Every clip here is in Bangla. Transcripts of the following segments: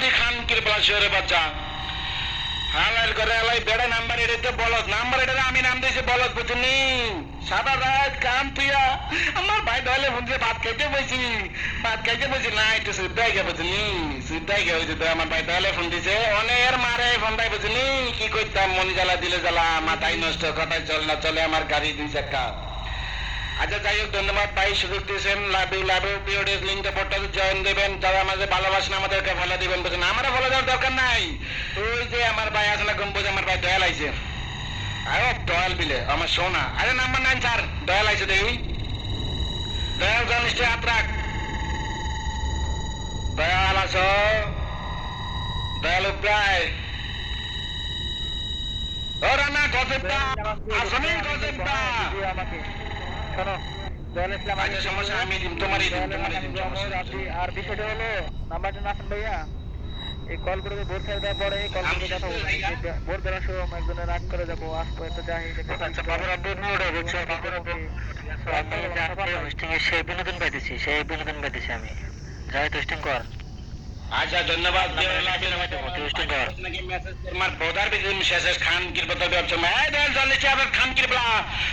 যদি খান কিরপলা শহরে বাচ্চা? হালার করে আলাই, বেড়া নাম্বার নাম্বার আমি নাম দিয়েছি সাদা রাত কাম তুইয়া। আমার ভাই ফোন দিয়ে ভাত খাইতে বসি ভাত খাইতে বসি না, একটু সুদ্ধাই গে, বুঝলি? সুদ্ধাই গে হয়েছে তো আমার ভাই দলে ফোন দিছে। অনেক মারে ফোন দেয়, বুঝলি? কি করতাম, মন জ্বালা দিলে জ্বালা, মাথায় নষ্ট, কথায় চল না, চলে আমার গাড়ি দুই চাকা। আচ্ছা যাই হোক ধন্যবাদ ভাই সুযোগ দিয়েছেন। লাভ ইউ লাভ ইউ পিওডিএস লিঙ্কে পড়তে জয়েন দেবেন। যারা আমাদের ভালোবাসেন আমাদেরকে ভালো দিবেন। বুঝেন আমার ভালো দেওয়ার দরকার নাই। ওই যে আমার ভাই আছে না গম্বুজ আমার ভাই দয়াল আইছে। আরে দয়াল বিলে আমার সোনা। আরে নাম্বার নাইন স্যার দয়াল আইছে দেখি। দয়াল জনিষ্ঠে হাত রাখ। দয়াল আছো? দয়াল উপ্রায় ও রানা গজবটা আসলে আমাকে। শোনো ইসলাম আচ্ছা সমস্যা আমি তোমারই আর বিষয়টা হলো নাম্বারটা না ভাইয়া এই কল করে ভোর খেয়ে দেওয়ার পরে কল করে কথা বলব ভোর দেওয়ার সময় একজনের রাগ করে যাব আসব একটা যাই আচ্ছা সেই বিনোদন পাইতেছি সেই বিনোদন পাইতেছি আমি যাই হোস্টিং কর আচ্ছা ধন্যবাদ আমার বোধার বিদিন শেষে খান কির বতর ব্যবসা এই দেন খান কির প্লা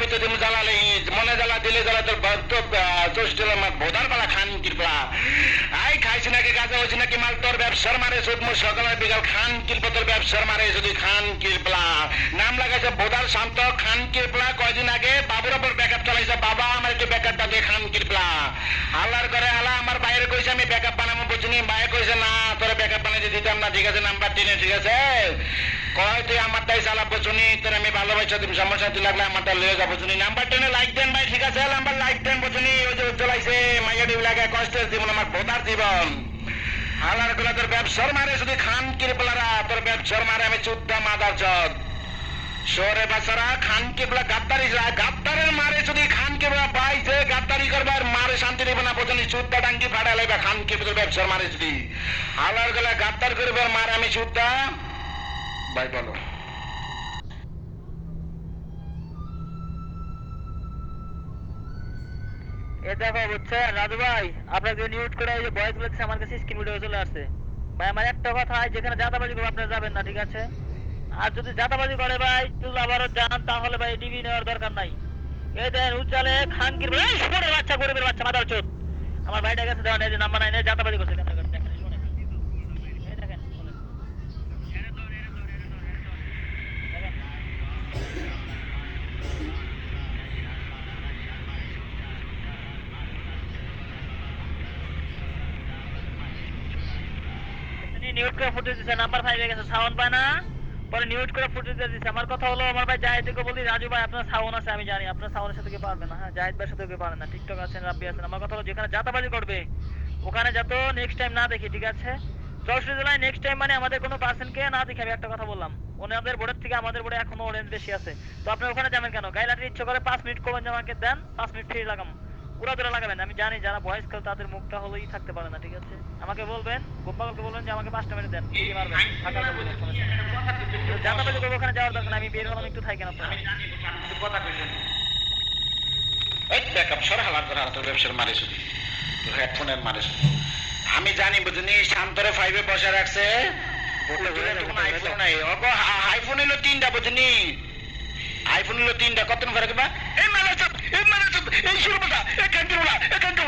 ভিতরে দিম জ্বালালিহি মনে জ্বালা, দিলে খান কিরপলা কয়দিন আগে বাবুর ওপর ব্যাকআপ চালাইছে, বাবা আমার একটু ব্যাকআপটা দিয়ে খান কিরপলা হালার করে হালা আমার বাইরে কইছে, আমি ব্যাকআপ বানাবো, বুঝিনি বাইরে কইছে, না, তোর ব্যাকআপ বানাইতে দিতাম না, ঠিক আছে, নাম্বার টেনে ঠিক আছে? কয় তুই আমারটাই চালাবো শুনি তোর আমি ভালোবাসা দিম সমস্যা তুই লাগলে আমারটা লয়ে যাব শুনি নাম্বার টেনে লাইক দেন ভাই, ঠিক আছে? নাম্বার লাইক দেন বুঝুনি। ওই যে উজ্জ্বল আইছে, মাইয়া ডিবি লাগে কষ্টের জীবন আমার বোধার জীবন। হালারগুলা, তোর ব্যবসার মারে যদি খান কিরপলারা তোর ব্যবসার মারে আমি চুদ্দা মাদার চদ শহরে বাচ্চারা খান কেবলা গাদ্দারি গাদ্দারের মারে যদি খান কেবলা বাইছে গাদ্দারি করবে আর মারে শান্তি দেবে না বোঝনি। চুদ্দা ডাঙ্গি ফাটা লাইবা, খান কেবলা ব্যবসার মারে যদি। হালার গেলে, গাদ্দার করবে আর মারে আমি চুদ্দা ভাই বলো এ দেখো বুঝছেন রাজু ভাই আপনাকে নিউজ করে ওই যে বয়সগুলো আমার কাছে স্ক্রিন ভিডিও চলে আসছে। ভাই, আমার একটা কথা যেখানে জাতাবাজি করব, আপনারা যাবেন না, ঠিক আছে? আর যদি জাতাবাজি করে ভাই তুই আবারও যান, তাহলে ভাই ডিবি নেওয়ার দরকার নাই। এই দেন, উজ্জ্বলে খান কিরবে এই শুভরের বাচ্চা, গরিবের বাচ্চা মাদার চোদ আমার ভাইটার কাছে দেওয়া নেই, যে নাম্বার নাই জাতাবাজি করছে নিউট করে ফুটেজ গেছে সাউন্ড পায় না। পরে নিউট করে ফুটেজ আমার কথা হলো, আমার ভাই বলি, রাজু ভাই, আপনার সাউন্ড আছে, আমি জানি। আপনার সাউন্ডের সাথে কেউ পারবে না। হ্যাঁ জাহিদ ভাইয়ের সাথে কেউ পারে না। টিকটক আছেন, রাব্বি আছেন। আমার কথা হলো, যেখানে জাতাবাজি করবে, ওখানে যাতে নেক্সট টাইম না দেখি, ঠিক আছে? যশোর জেলায় নেক্সট টাইম মানে আমাদের কোনো পার্সনকে না দেখি, আমি একটা কথা বললাম। ওনাদের বোর্ডের থেকে আমাদের বোর্ডে এখনও অরেঞ্জ বেশি আছে। তো আপনি ওখানে যাবেন কেন? গায়ে লাঠির ইচ্ছে করে পাঁচ মিনিট করবেন আমাকে দেন, পাঁচ মিনিট ফ্রি লাগাম। পুরো ধরে লাগাবেন আমি জানি যারা ভয়েস খেল তাদের মুখটা হলোই থাকতে পারে না ঠিক আছে? আমাকে বলবেন গোপালকে বলবেন যে আমাকে পাঁচটা মিনিট দেন কি মারবেন। করব ওখানে যাওয়ার দরকার আমি বের হলাম একটু থাকেন আপনার। এই ব্যাকআপ সর হালার ধরে তোর ব্যবসার মারে শুধু। তোর হেডফোনের মারে শুধু। আমি জানি বুঝনি শান্তরে ফাইভে বসে রাখছে। আইফোন নাই। ওগো আইফোন হলো তিনটা বুঝনি? আইফোন হলো তিনটা কত করে কিবা? এই মানে চপ এই মানে চপ এই শুরু বলা এই কান্তি বলা এই কান্তি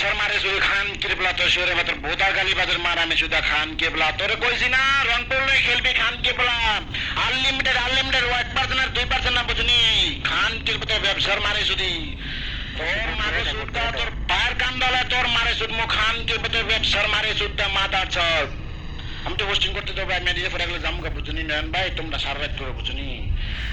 তোর শুধু খান, কিরবলা তোর শহরে বা তোর বোদা গালি বাজার মার আমি শুধু খান কেবলা তোর কইছি না, রংপুর খেলবি খান কেবলা আনলিমিটেড আনলিমিটেড ওয়াট পার্সেন্ট দুই পার্সেন্ট না খান, কিরবলা তোর ব্যবসার মারে শুধু তোর মারে সুদ্ধা তোর পায়ের কান্দালে তোর মারে সুদ খান, কিরবলা তোর ব্যবসার মারে সুদ্ধা মাথা চল। আমি তো হোস্টিং করতে দেবো আমি নিজে ফেরে গেলে জামুকা বুঝুনি নেন ভাই, তোমরা সারা রাত করে বুঝুনি।